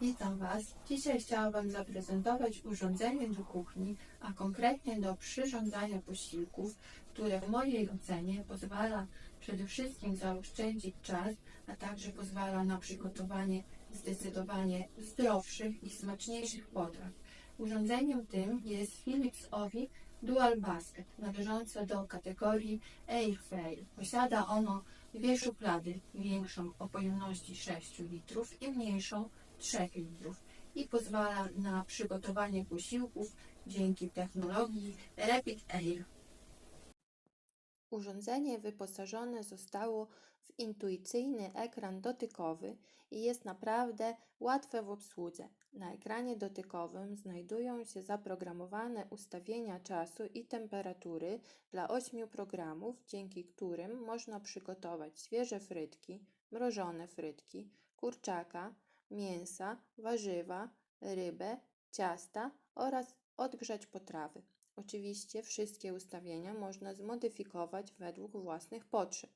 Witam Was. Dzisiaj chciałabym zaprezentować urządzenie do kuchni, a konkretnie do przyrządzania posiłków, które w mojej ocenie pozwala przede wszystkim zaoszczędzić czas, a także pozwala na przygotowanie zdecydowanie zdrowszych i smaczniejszych potraw. Urządzeniem tym jest Philips Ovi Dual Basket, należące do kategorii Airfryer. Posiada ono dwie szuflady, większą o pojemności 6 litrów i mniejszą 3 litrów i pozwala na przygotowanie posiłków dzięki technologii Rapid Air. Urządzenie wyposażone zostało w intuicyjny ekran dotykowy i jest naprawdę łatwe w obsłudze. Na ekranie dotykowym znajdują się zaprogramowane ustawienia czasu i temperatury dla ośmiu programów, dzięki którym można przygotować świeże frytki, mrożone frytki, kurczaka, mięsa, warzywa, rybę, ciasta oraz odgrzać potrawy. Oczywiście wszystkie ustawienia można zmodyfikować według własnych potrzeb.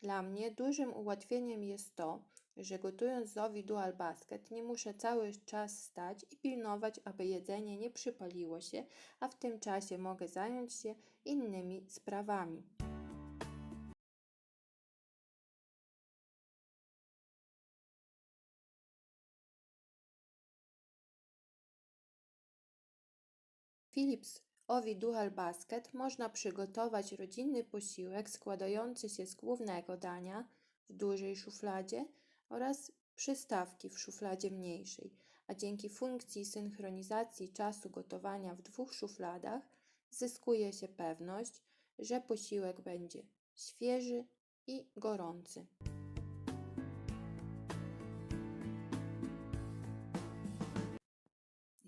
Dla mnie dużym ułatwieniem jest to, że gotując z Ovi Dual Basket nie muszę cały czas stać i pilnować, aby jedzenie nie przypaliło się, a w tym czasie mogę zająć się innymi sprawami. Philips Ovi Dual Basket można przygotować rodzinny posiłek składający się z głównego dania w dużej szufladzie oraz przystawki w szufladzie mniejszej, a dzięki funkcji synchronizacji czasu gotowania w dwóch szufladach zyskuje się pewność, że posiłek będzie świeży i gorący.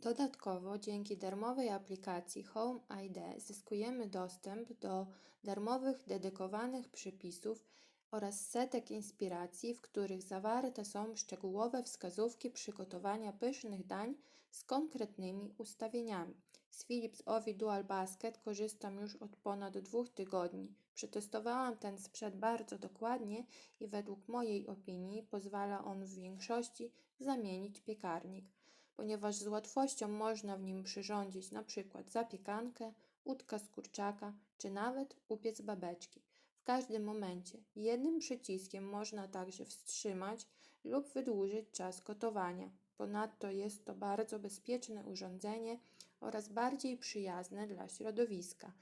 Dodatkowo dzięki darmowej aplikacji Home ID zyskujemy dostęp do darmowych dedykowanych przypisów oraz setek inspiracji, w których zawarte są szczegółowe wskazówki przygotowania pysznych dań z konkretnymi ustawieniami. Z Philips Ovi Dual Basket korzystam już od ponad dwóch tygodni. Przetestowałam ten sprzęt bardzo dokładnie i według mojej opinii pozwala on w większości zamienić piekarnik ponieważ z łatwością można w nim przyrządzić np. zapiekankę, udka z kurczaka, czy nawet upiec babeczki. W każdym momencie jednym przyciskiem można także wstrzymać lub wydłużyć czas gotowania. Ponadto jest to bardzo bezpieczne urządzenie oraz bardziej przyjazne dla środowiska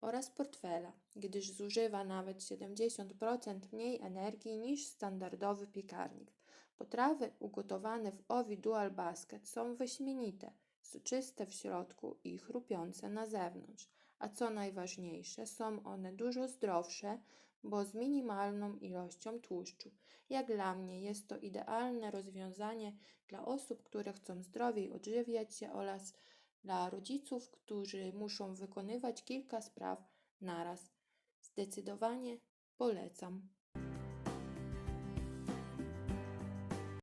oraz portfela, gdyż zużywa nawet 70% mniej energii niż standardowy piekarnik. Potrawy ugotowane w Ovi Dual Basket są wyśmienite, soczyste w środku i chrupiące na zewnątrz, a co najważniejsze, są one dużo zdrowsze, bo z minimalną ilością tłuszczu. Jak dla mnie jest to idealne rozwiązanie dla osób, które chcą zdrowiej odżywiać się oraz dla rodziców, którzy muszą wykonywać kilka spraw naraz. Zdecydowanie polecam.